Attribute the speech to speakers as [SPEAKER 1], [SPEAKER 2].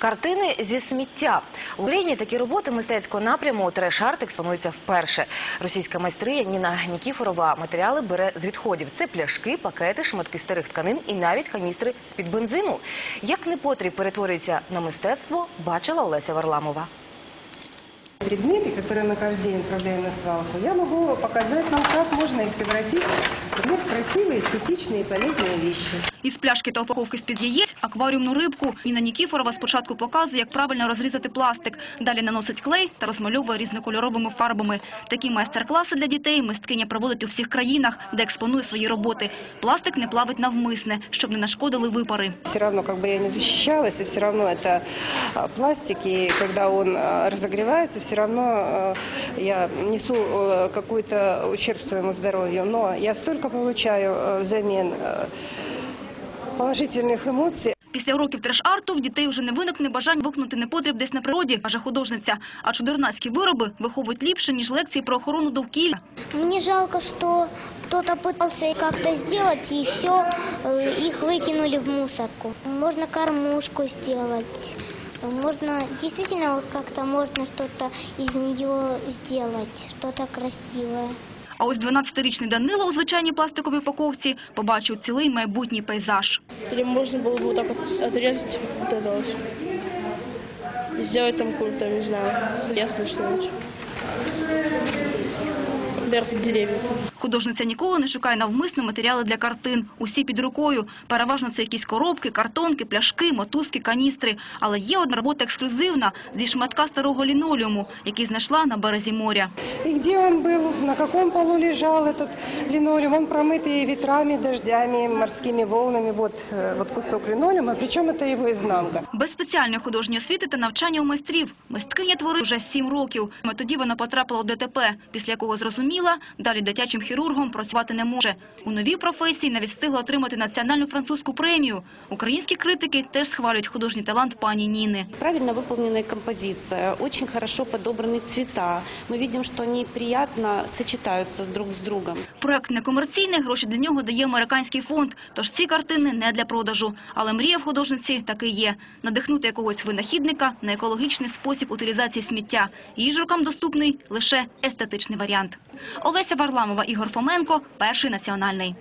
[SPEAKER 1] Картини зі сміття в Україні такі роботи мистецького напряму треш-арт експонуються вперше. Російська майстриня Ніна Нікіфорова матеріали бере з відходів. Це пляшки, пакети, шматки старих тканин і навіть каністри з під бензину. Як непотріб перетворюється на мистецтво, бачила Олеся Варламова.
[SPEAKER 2] предметы, которые мы каждый день отправляем на свалку, я могу показать вам, как можно их превратить в красивые, эстетичные и полезные вещи.
[SPEAKER 3] Із пляшки та упаковки з-під яєць – акваріумну рибку. Ніна Нікіфорова спочатку показує, як правильно розрізати пластик. Далі наносить клей та розмальовує різнокольоровими фарбами. Такі майстер-класи для дітей мисткиня проводить у всіх країнах, де експонує свої роботи. Пластик не плавить навмисне, щоб не нашкодили випари.
[SPEAKER 2] Все равно, как бы я не защищалась, и все равно это а, пластик, и когда он а, разогревается, все равно а, я несу а, какой-то ущерб своему здоровью. Но я столько получаю а, взамен а, положительных эмоций.
[SPEAKER 3] Після уроків треш-арту в дітей вже не виникне бажання викнути непотріб десь на природі, каже художниця. А чудернацькі вироби виховують ліпше, ніж лекції про охорону довкілля.
[SPEAKER 4] Мне жалко, что кто-то пытался как-то сделать, и все, их выкинули в мусорку. Можно кормушку сделать. Можно, действительно, вот как-то можно что-то из нее сделать, что-то красивое.
[SPEAKER 3] А ось 12-річний Данило у звичайній пластиковій упаковці побачив цілий майбутній пейзаж.
[SPEAKER 5] Или можно было бы вот так вот отрезать вот это вот. И сделать там какую-то, не знаю, лесное что-нибудь. Например, под деревья.
[SPEAKER 3] Художниця ніколи не шукає навмисно матеріали для картин. Усі під рукою. Переважно це якісь коробки, картонки, пляшки, мотузки, каністри. Але є одна робота ексклюзивна зі шматка старого лінолеуму, який знайшла на березі моря.
[SPEAKER 2] И где он был, на каком полу лежал этот линолеум, он промытый ветрами, дождями, морскими волнами. Вот, э, вот кусок линолеума, причем это его изнанка.
[SPEAKER 3] Без спеціальної художньої освіти та навчання у майстрів. Мисткиня творить вже сім років. А Тоді вона потрапила у ДТП, після якого зрозуміла, далі дитячим хірургом працювати не може. У новій професії навіть встигла отримати національну французьку премію. Українські критики теж схвалюють художній талант пані Ніни.
[SPEAKER 6] Правильно выполненная композиция, очень хорошо подобраны цвета. Мы видим, что они приятно сочетаются друг с другом.
[SPEAKER 3] Проект некомерційний, гроші для нього дає американський фонд. Тож ці картини не для продажу. Але мрія в художниці таки є. Надихнути якогось винахідника на екологічний спосіб утилізації сміття. Її ж рукам доступний лише естетичний варіант. Олеся Варламова, Ігор Фоменко, Перший національний.